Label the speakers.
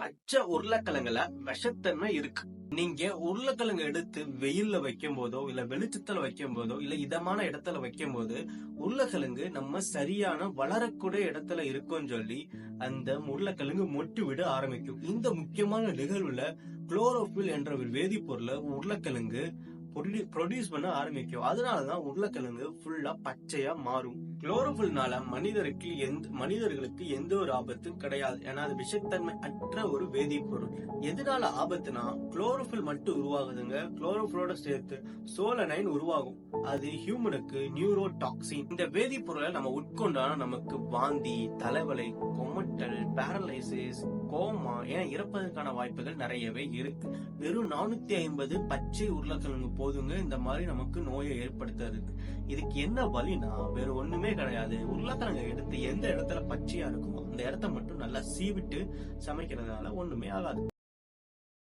Speaker 1: பச்சை உருளைக்கிழங்குல விஷத்தன்மை இருக்கு. நீங்க உருளைக்கிழங்கு எடுத்து வெயில்ல வைக்கும் போதோ இல்ல வெளிச்சத்துல வைக்கும் போதோ இல்ல இதமான இடத்துல வைக்கும் போது உருளைக்கிழங்கு நம்ம சரியான வளரக்கூடிய இடத்துல இருக்கும்னு சொல்லி அந்த உருளைக்கிழங்கு மொட்டு விட ஆரம்பிக்கும். இந்த முக்கியமான நிகழ்வுல குளோரோபில் என்ற ஒரு வேதிப்பொருளை உருளைக்கிழங்கு ப்ரொடியூஸ் பண்ண ஆரம்பிக்கும். அதனாலதான் உருளைக்கிழங்கு ஃபுல்லா பச்சையா மாறும். குளோரோஃபுல்னால மனிதருக்கு எந்த மனிதர்களுக்கு எந்த ஒரு ஆபத்தும் கிடையாது. ஏன்னா அது விஷத்தன்மை அற்ற ஒரு வேதிப்பொருள். எதனால ஆபத்துனா குளோரோஃபில் மட்டும் உருவாகுதுங்க. குளோரோஃபிலோட சேர்த்து சோலனைன் உருவாகும். அது ஹியூமனுக்கு நியூரோ டாக்ஸின் இந்த வேதிப்பொருளை நம்ம உட்கொண்டானா நமக்கு வாந்தி தலைவலை கொமட்டல் பேரலைசிஸ் கோமா என இறப்பதற்கான வாய்ப்புகள் நிறையவே இருக்கு. வெறும் நானூத்தி ஐம்பது பச்சை உருளைக்கிழங்கு போதுங்க. இந்த மாதிரி நமக்கு நோயை ஏற்படுத்துறதுக்கு. இதுக்கு என்ன வழினா வேற ஒண்ணுமே கிடையாது. உருளைக்கிழங்கு எடுத்து எந்த இடத்துல பச்சையா இருக்குமோ அந்த இடத்த மட்டும் நல்லா சீவிட்டு சமைக்கிறதுனால ஒண்ணுமே ஆகாது.